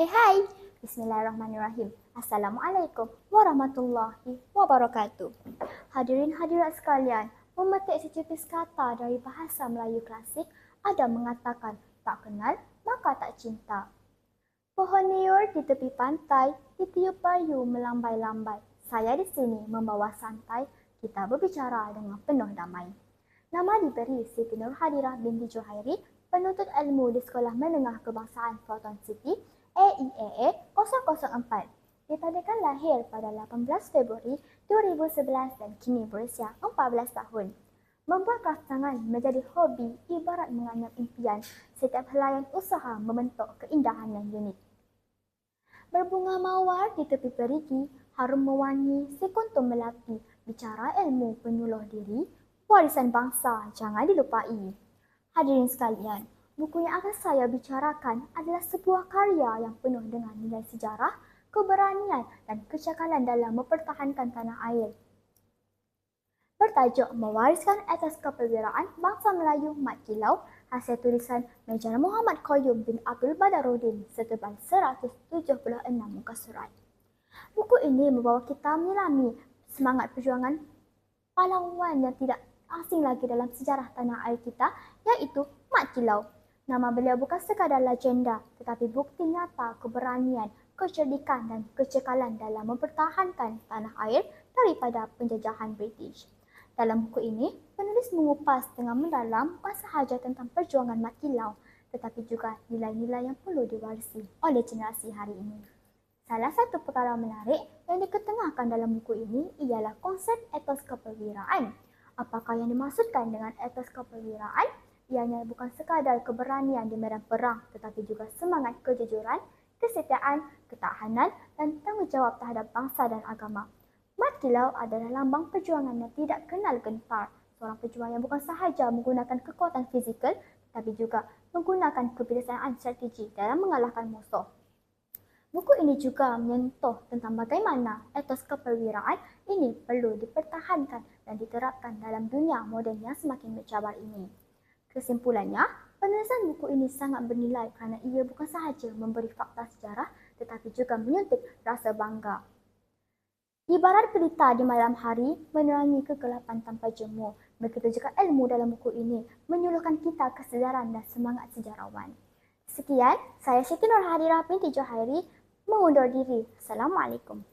Eh hai, Bismillahirrahmanirrahim. Assalamualaikum warahmatullahi wabarakatuh. Hadirin hadirat sekalian, memetik secutis kata dari bahasa Melayu klasik ada mengatakan tak kenal maka tak cinta. Pohon niur di tepi pantai, ditiup bayu melambai-lambai. Saya di sini membawa santai, kita berbicara dengan penuh damai. Nama diberi Siti Nur Hadirah binti Johairi, penuntut ilmu di Sekolah Menengah Kebangsaan Proton City AEAA 004. Ditadakan lahir pada 18 Februari 2011 dan kini berusia 14 tahun. Membuat rafsangan menjadi hobi ibarat menganyam impian setiap helaian usaha membentuk keindahan yang unik. Berbunga mawar di tepi perigi, harum mewangi sekuntum melati, bicara ilmu penyuluh diri, warisan bangsa jangan dilupai. Hadirin sekalian, Buku yang akan saya bicarakan adalah sebuah karya yang penuh dengan nilai sejarah, keberanian dan kecakalan dalam mempertahankan tanah air. Bertajuk Mewariskan Atas Kepewiraan Bangsa Melayu Mat Kilau hasil tulisan Mejar Muhammad Qayyum bin Abdul Badaruddin setebal 176 muka surat. Buku ini membawa kita menyelami semangat perjuangan pahlawan yang tidak asing lagi dalam sejarah tanah air kita iaitu Mat Kilau Nama beliau bukan sekadar legenda tetapi bukti nyata keberanian, kecerdikan dan kecekalan dalam mempertahankan tanah air daripada penjajahan British. Dalam buku ini, penulis mengupas dengan mendalam bukan sahaja tentang perjuangan Mat Kilau tetapi juga nilai-nilai yang perlu diwarisi oleh generasi hari ini. Salah satu perkara menarik yang diketengahkan dalam buku ini ialah konsep etos kepewiraan. Apakah yang dimaksudkan dengan etos kepewiraan? Ianya bukan sekadar keberanian di medan perang tetapi juga semangat kejujuran, kesetiaan, ketahanan dan tanggungjawab terhadap bangsa dan agama. Mat Kilau adalah lambang perjuangan yang tidak kenal gentar. Seorang pejuang yang bukan sahaja menggunakan kekuatan fizikal tetapi juga menggunakan kebiasaan strategi dalam mengalahkan musuh. Buku ini juga menyentuh tentang bagaimana etos keperwiraan ini perlu dipertahankan dan diterapkan dalam dunia moden yang semakin mencabar ini. Kesimpulannya, penulisan buku ini sangat bernilai kerana ia bukan sahaja memberi fakta sejarah tetapi juga menyuntik rasa bangga. Ibarat pelita di malam hari menerangi kegelapan tanpa jemu, begitu juga ilmu dalam buku ini menyuluhkan kita kesedaran dan semangat sejarawan. Sekian, saya Siti Nur Hadirah binti Johairi mengundur diri. Assalamualaikum.